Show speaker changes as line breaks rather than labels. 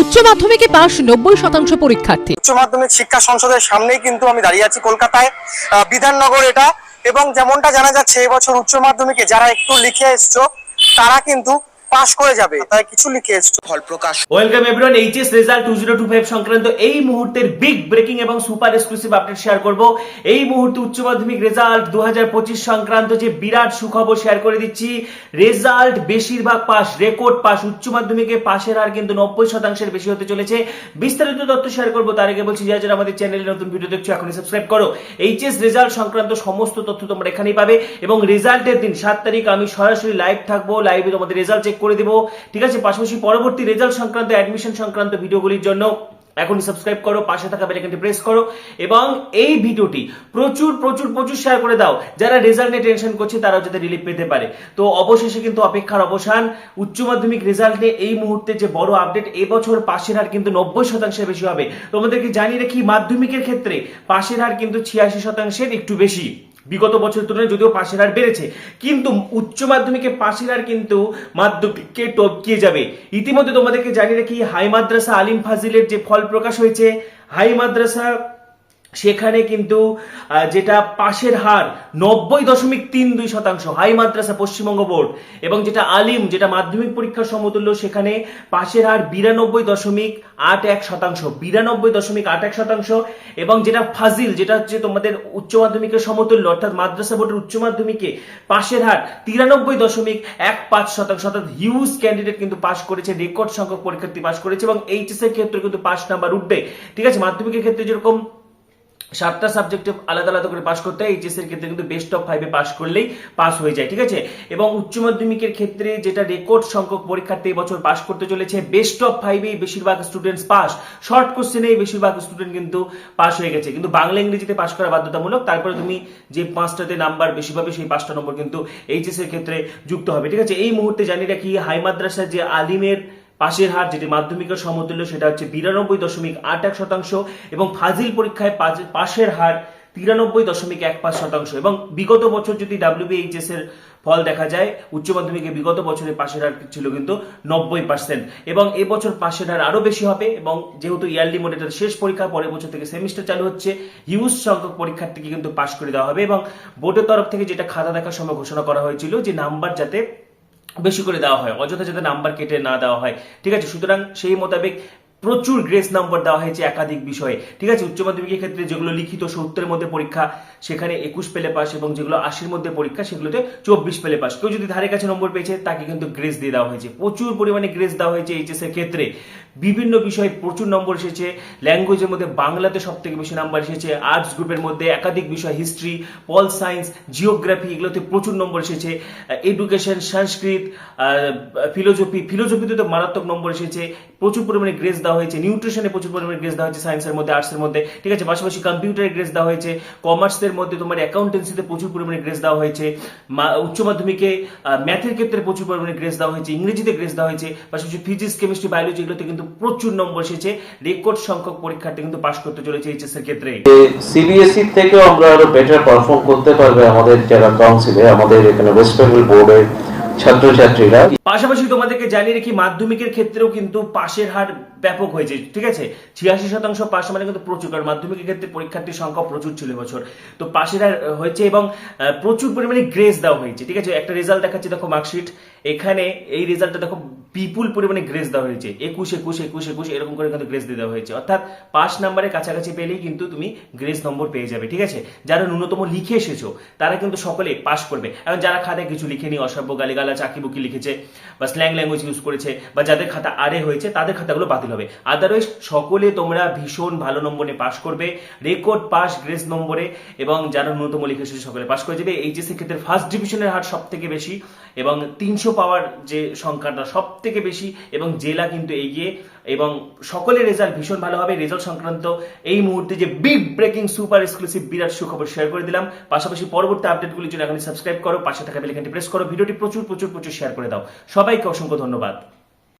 উচ্চ মাধ্যমিকে পাশ নব্বই শতাংশ পরীক্ষার্থী।
উচ্চ মাধ্যমিক শিক্ষা সংসদের সামনেই কিন্তু আমি দাঁড়িয়ে আছি কলকাতায়। বিধাননগর এটা। এবং যেমনটা জানা যাচ্ছে, এবছর উচ্চ মাধ্যমিকে যারা একটু লিখে এসছো, তারা কিন্তু পাশ করে যাবে। তাই কিছু লিখে ফল প্রকাশ।
Welcome everyone HS result two zero two five সংক্রান্ত এই মুহূর্তের বিগ ব্রেকিং এবং সুপার এক্সক্লুসিভ আপডেট শেয়ার করব। এই মুহূর্তে উচ্চ মাধ্যমিক রেজাল্ট দু সংক্রান্ত যে বিরাট সুখবর শেয়ার করে দিচ্ছি রেজাল্ট বেশিরভাগ পাস রেকর্ড পাস উচ্চ মাধ্যমিকে পাশের হার কিন্তু নব্বই শতাংশের বেশি হতে চলেছে। বিস্তারিত তথ্য শেয়ার করব তার আগে বলছি যারা যারা আমাদের চ্যানেলে নতুন ভিডিও দেখছ এখনই সাবস্ক্রাইব করো। এইচএস রেজাল্ট সংক্রান্ত সমস্ত তথ্য তোমরা এখানেই পাবে এবং রেজাল্টের দিন সাত তারিখ আমি সরাসরি লাইভ থাকব। লাইভে তোমাদের রেজাল্ট চেক করে দেবো। ঠিক আছে, পাশাপাশি পরবর্তী রেজাল্ট সংক্রান্ত অ্যাডমিশন সংক্রান্ত ভিডিওগুলির জন্য এখনই সাবস্ক্রাইব করো, পাশে থাকা বেলাইকনটি প্রেস করো এবং এই ভিডিওটি প্রচুর প্রচুর প্রচুর শেয়ার করে দাও। যারা রেজাল্ট নিয়ে টেনশন করছে, তারাও যাতে রিলিফ পেতে পারে। তো অবশেষে কিন্তু অপেক্ষার অবসান, উচ্চ মাধ্যমিক রেজাল্ট নিয়ে এই মুহূর্তে যে বড় আপডেট এবছর পাশের হার কিন্তু নব্বই শতাংশের বেশি হবে। তোমাদেরকে জানিয়ে রাখি, মাধ্যমিকের ক্ষেত্রে পাশের হার কিন্তু ছিয়াশি শতাংশের একটু বেশি। বিগত বছরের তুলনায় যদিও পাশের হার বেড়েছে, কিন্তু উচ্চ মাধ্যমিকে পাশের হার কিন্তু মাধ্যমিককে টপকিয়ে যাবে। ইতিমধ্যে তোমাদেরকে জানিয়ে রাখি, হাই মাদ্রাসা আলিম ফাজিলের যে ফল প্রকাশ হয়েছে, হাই মাদ্রাসা সেখানে কিন্তু যেটা পাশের হার, নব্বই দশমিক তিন দুই শতাংশ, হাই মাদ্রাসা, পশ্চিমবঙ্গ বোর্ড। এবং যেটা আলিম, যেটা মাধ্যমিক পরীক্ষার সমতুল্য, সেখানে পাশের হার বিরানব্বই দশমিক আট এক শতাংশ, বিরানব্বই দশমিক আট এক শতাংশ। এবং যেটা ফাজিল, যেটা হচ্ছে তোমাদের উচ্চ মাধ্যমিকের সমতুল্য, অর্থাৎ মাদ্রাসা বোর্ডের উচ্চ মাধ্যমিকে পাশের হার তিরানব্বই দশমিক এক পাঁচ শতাংশ, অর্থাৎ হিউজ ক্যান্ডিডেট কিন্তু পাশ করেছে রেকর্ড সংখ্যক পরীক্ষার্থী পাশ করেছে, এবং এইচএসের ক্ষেত্রে কিন্তু পাশ নাম্বার উঠবে। ঠিক আছে, মাধ্যমিকের ক্ষেত্রে যেরকম সাতটা সাবজেক্টে আলাদা আলাদা করে পাস করতে হয়। এইচএস এর ক্ষেত্রে কিন্তু বেস্ট অফ ফাইভে পাস করলেই পাস হয়ে যায়, ঠিক আছে? এবং উচ্চ মাধ্যমিকের ক্ষেত্রে যেটা রেকর্ড সংখ্যক পরীক্ষার্থী বছর পাস করতে চলেছে বেস্ট অফ ফাইভেই বেশিরভাগ স্টুডেন্টস পাস শর্ট কোশ্চেনেই বেশিরভাগ স্টুডেন্ট কিন্তু পাস হয়ে গেছে। কিন্তু বাংলা, ইংরেজিতে পাস করা বাধ্যতামূলক, তারপরে তুমি যে পাঁচটাতে নাম্বার বেশি পাবে, সেই পাঁচটা নম্বর কিন্তু এইচএস এর ক্ষেত্রে যুক্ত হবে, ঠিক আছে? এই মুহূর্তে জানিয়ে রাখি হাই মাদ্রাসার যে আলিমের পাশের হার যেটি মাধ্যমিকের সমতুল্য, সেটা হচ্ছে বিরানব্বই দশমিক আট এক শতাংশ এবং ফাজিল পরীক্ষায় পাশের হার তিরানব্বই দশমিক এক পাঁচ শতাংশ। এবং বিগত বছর যদি ডাব্লিউবিএইচএস এর ফল দেখা যায়, উচ্চ মাধ্যমিকে বিগত বছরে পাশের হার ছিল কিন্তু নব্বই পার্সেন্ট। এবং এবছর পাশের হার আরও বেশি হবে এবং যেহেতু ইয়ারলি মোডেটার শেষ পরীক্ষা, পরের বছর থেকে সেমিস্টার চালু হচ্ছে হিউজ সংখ্যক পরীক্ষার্থীকে কিন্তু পাশ করে দেওয়া হবে এবং বোর্ডের তরফ থেকে যেটা খাতা দেখার সময় ঘোষণা করা হয়েছিল যে নাম্বার যাতে বেশি করে দেওয়া হয়, অযথা যাতে নাম্বার কেটে না দেওয়া হয়। ঠিক আছে, সুতরাং সেই মোতাবেক প্রচুর গ্রেস নাম্বার দেওয়া হয়েছে একাধিক বিষয়ে। ঠিক আছে? উচ্চ মাধ্যমিকের ক্ষেত্রে যেগুলো লিখিত সত্তরের মধ্যে পরীক্ষা, সেখানে একুশ পেলে পাস এবং যেগুলো আশির মধ্যে পরীক্ষা, সেগুলোতে চব্বিশ পেলে পাস কেউ যদি ধারে কাছে নম্বর পেয়েছে, তাকে কিন্তু গ্রেস দিয়ে দেওয়া হয়েছে। প্রচুর পরিমাণে গ্রেস দেওয়া হয়েছে এইচএস এর ক্ষেত্রে। বিভিন্ন বিষয়ে প্রচুর নম্বর এসেছে। ল্যাঙ্গুয়েজের মধ্যে বাংলাতে সব থেকে বেশি নাম্বার এসেছে। আর্টস গ্রুপের মধ্যে একাধিক বিষয় হিস্ট্রি পল সায়েন্স জিওগ্রাফি এগুলোতে প্রচুর নম্বর এসেছে। এডুকেশন সংস্কৃত ফিলোজফি ফিলোজফিতে তো মারাত্মক নম্বর এসেছে। প্রচুর পরিমাণে গ্রেস দেওয়া হয়েছে নিউট্রিশনে প্রচুর পরিমাণে গ্রেস দেওয়া হয়েছে সায়েন্সের মধ্যে আর্টসের মধ্যে, ঠিক আছে? পাশাপাশি কম্পিউটারে গ্রেস দেওয়া হয়েছে কমার্সের মধ্যে তোমার অ্যাকাউন্টেন্সিতে প্রচুর পরিমাণে গ্রেস দেওয়া হয়েছে উচ্চ মাধ্যমিকে ম্যাথের ক্ষেত্রে প্রচুর পরিমাণে গ্রেস দেওয়া হয়েছে, ইংরেজিতে গ্রেস দেওয়া হয়েছে, পাশাপাশি ফিজিক্স কেমিস্ট্রি বায়োলজি এগুলোতে কিন্তু প্রচুর নম্বর এসেছে রেকর্ড সংখ্যক পরীক্ষার্থী কিন্তু পাশ করতে চলেছে এইচএস এর ক্ষেত্রে
সিবিএসই থেকেও আমরা আরও বেটার পারফর্ম করতে পারবে আমাদের যারা কাউন্সিলে আমাদের এখানে ওয়েস্ট বেঙ্গল বোর্ডের ছাত্রছাত্রীরা।
পাশাপাশি তোমাদেরকে জানিয়ে রাখি, মাধ্যমিকের ক্ষেত্রেও কিন্তু পাশের হার ব্যাপক হয়েছে, ঠিক আছে? ছিয়াশি শতাংশ পাশ মানে কিন্তু প্রচুর, কারণ মাধ্যমিকের ক্ষেত্রে পরীক্ষার্থীর সংখ্যা প্রচুর ছিল বছর তো পাশের হার হয়েছে এবং প্রচুর পরিমাণে গ্রেস দেওয়া হয়েছে, ঠিক আছে? একটা রেজাল্ট দেখাচ্ছে, দেখো মার্কশিট এখানে এই রেজাল্টটা দেখো, বিপুল পরিমাণে গ্রেস দেওয়া হয়েছে। একুশ একুশ একুশ একুশ, এরকম করে কিন্তু গ্রেস দেওয়া হয়েছে। অর্থাৎ পাস নাম্বারের কাছাকাছি পেলেই কিন্তু তুমি গ্রেস নম্বর পেয়ে যাবে, ঠিক আছে? যারা ন্যূনতম লিখে এসেছ, তারা কিন্তু সকলে পাস করবে। এখন যারা খাতায় কিছু লিখেনি, অসভ্য গালিগালা চাকি বুকি লিখেছে, বা স্ল্যাং ল্যাঙ্গুয়েজ ইউজ করেছে, বা যাদের খাতা আরে হয়েছে, তাদের খাতাগুলো বাতিল হবে। আদারওয়াইজ সকলে তোমরা ভীষণ ভালো নম্বরে পাস করবে রেকর্ড পাস গ্রেস নম্বরে, এবং যারা ন্যূনতম লিখে এসেছে, সকলে পাস করে যাবে। এইচএসসি ক্ষেত্রে ফার্স্ট ডিভিশনের হার সব থেকে বেশি, এবং তিনশো পাওয়ার যে সংখ্যাটা সব থেকে বেশি এবং জেলা কিন্তু এগিয়ে এবং সকলের রেজাল্ট ভীষণ ভালো হবে রেজাল্ট সংক্রান্ত এই মুহূর্তে যে বিগ ব্রেকিং সুপার এক্সক্লুসিভ বিরাট সুখবর শেয়ার করে দিলাম। পাশাপাশি পরবর্তী আপডেটগুলির জন্য এখন সাবস্ক্রাইব করো, পাশে থাকা বেলাইকনটি প্রেস করো, ভিডিওটি প্রচুর প্রচুর প্রচুর শেয়ার করে দাও। সবাইকে অসংখ্য ধন্যবাদ।